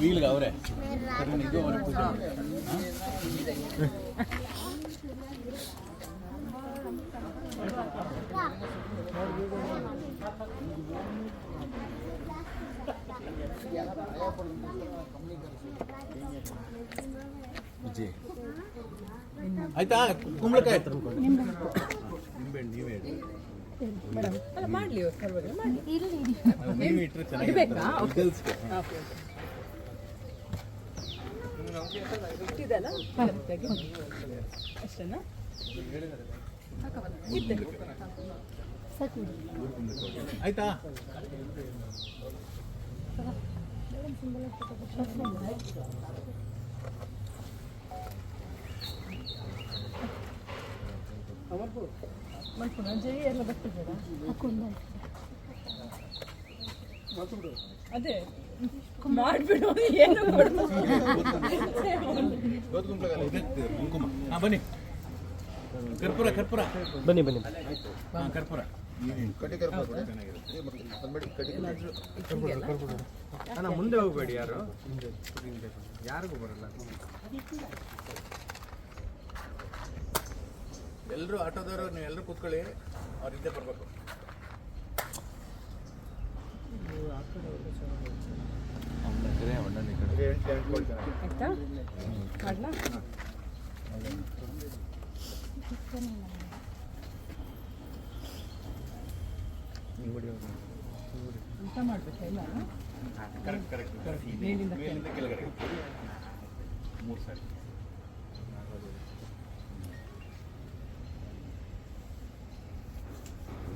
ವೀಲ್ಗೆ ಅವರೇ. ಇದು ಅವ್ರೆ ಕೂತ್ಕೊಂಡು ವಿಜಯ್ ಆಯ್ತಾ ಕುಂಬಳಕಾಯಿ ನಿಂಬೆಹಣ್ಣು ನೀವೇ ಮಾಡ್ಲಿ? ಚೆನ್ನಾಗಿ ಗರ್ಲ್ಸ್ಗೆ ಇಟ್ಟಿದಲ್ಲ ಅಷ್ಟೇನಾ ಆಯ್ತಾ? ಮಲ್ಪುನ ಜೈ ಎಲ್ಲ ಬರ್ತಿದ್ದಾರಾ ಅದೇ. ಮಾಡ್ಬಿಡು ಏನು ಕುಂಕುಮ. ಹಾಂ ಬನ್ನಿ. ಕರ್ಪೂರ ಕರ್ಪೂರ. ಬನ್ನಿ ಬನ್ನಿ. ಹಾಂ ಕರ್ಪೂರ. ಅಣ್ಣ ಮುಂದೆ ಹೋಗಬೇಡಿ ಯಾರು? ಯಾರಿಗೂ ಬರಲ್ಲ. ಎಲ್ಲರೂ ಆಟೋದವರು ನೀವು ಎಲ್ಲರೂ ಕೂತ್ಕೊಳ್ಳಿ ಅವ್ರು ಹಿಂದೆ ಬರಬೇಕು. ಆಯ್ತಾ? ಮಾಡ್ಲಾ? ಊಟ ಮಾಡ್ಬೇಕಾ ಇಲ್ಲ? ಕರೆಕ್ಟ್ ಕರೆಕ್ಟ್ ಕರೆಕ್ಟ್ ಮೇಲಿಂದ ಕೆಳಗಡೆ. ಮೂರು ಸಾರಿ.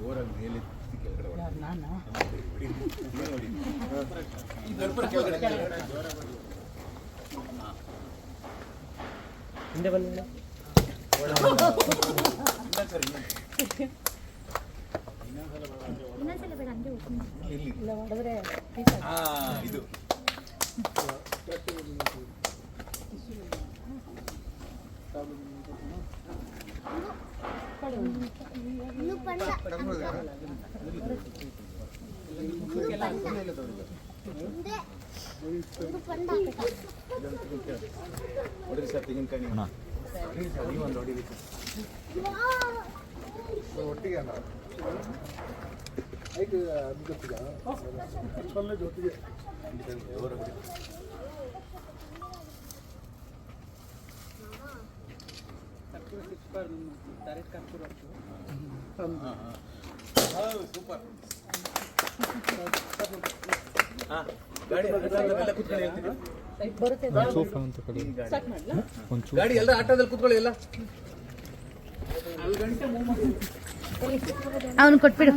ಓರ ಮೇಲೆ ಕೆಳಗಡೆ ಹೊಡಿ. ಯಾರು ನಾನಾ ಹೊಡಿ. ಮೇಲೆ ಹೊಡಿ. ಈ ಕರ್ಪೂರ ಕೆಳಗಡೆ ಹಿಂದೆ ಬನ್ನಿ ಇಲ್ಲಿ ಇಲ್ಲ ಮಾಡಿದ್ರೆ ಹಾ ಇದು ಹೊಡಿರಿ ಸರ್ ತೆಂಗಿನಕಾಯಿ ನೀವು ಒಂದು ಹೊಡಿಬೇಕು ಒಟ್ಟಿಗೆ ಅಲ್ಲ ಐದು ಅದು ಗೊತ್ತಿಗ ಸೊನ್ನೆ ಜೊತೆಗೆ ಡೈರೆಕ್ಟ್ ಕರ್ಕೊಂಡು ಮಾಡ್ಲಾ ಗಾಡಿ ಎಲ್ಲ ಆಟೋದಲ್ಲಿ ಕೂತ್ಕೊಳ್ಳಿ ಎಲ್ಲ ಅವನು ಕೊಟ್ಬಿಡು.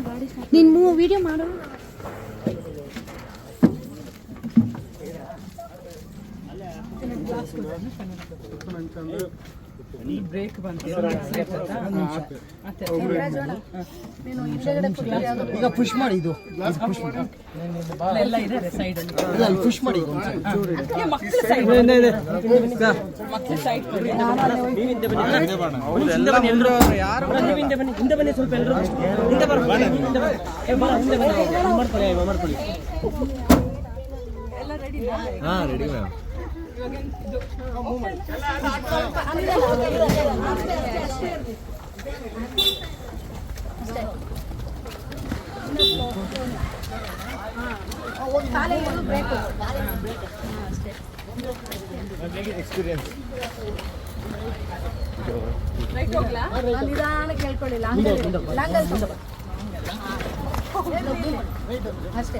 ನೀನ್ ಮೂ ವಿಡಿಯೋ ಮಾಡು. ಬ್ರೇಕ್ ಬಂತು. ಈಗ ಪುಷ್ ಮಾಡಿ ಇದು. ಎಲ್ಲ ಇದೆ ಸೈಡ್ ಅಲ್ಲಿ. ಪುಷ್ ಮಾಡಿ ಏ, ಮಕ್ಳ ಸೈಡ್ ಮಕ್ಳ ಸೈಡ್ ಎಲ್ಲರೂ ಯಾರು ಹಿಂದೆ ಬನ್ನಿ ಹಿಂದೆ ಬನ್ನಿ ಸ್ವಲ್ಪ ಎಲ್ಲರೂ ಹಿಂದೆ ಬರ್ಬೋದು ಹಿಂದೆ ಬನ್ನಿ. ಬನ್ನಿ. ಮಾಡ್ಕೊಳ್ಳಿ ಮಾಡ್ಕೊಳ್ಳಿ ಹಾಂ ready ma'am experience break right ಹೋಗ್ಲಾ ನಿಧಾನ ಕೇಳ್ಕೊಳ್ಳಿಲ್ಲ ಲಾಂಗಲ್ಲಿ ಲಾಂಗಲ್ಲಿ ತಗೋ. ಅಷ್ಟೇ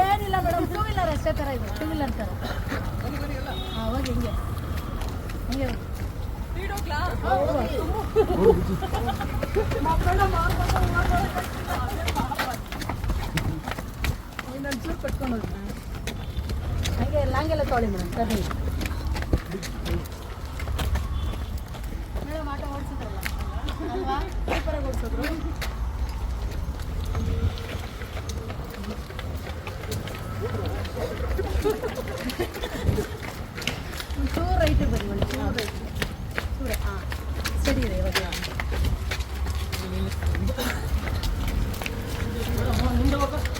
ಏನಿಲ್ಲ ಮೇಡಮ್ ಟೂ ವೀಲರ್ ಅಷ್ಟೇ ಥರ ಇದೆ ಟೂ ವೀಲರ್ ಥರ ಹಾಂ ಹೋಗಿ ಹಿಂಗೆ ಹಿಂಗೆ ಹೋಗಿ. ಸ್ಪೀಡ್ ಹೋಗ್ಲಾ ಇನ್ನೊಂದು ಚೂರು ಕಟ್ಕೊಂಡು ಹೋಗಿ ಹಂಗೆ ಲಾಂಗೆಲ್ಲ ತೊಳಿ ಮೇಡಮ್ ಕದಿ ಮೇಡಮ್ ಆಟೋ ಓಡಿಸಿದ್ರಲ್ಲ ಅಲ್ವಾ ಸೂಪರಾಗಿ ಓಡಿಸಿದ್ರು 그냥 눈 떠볼까?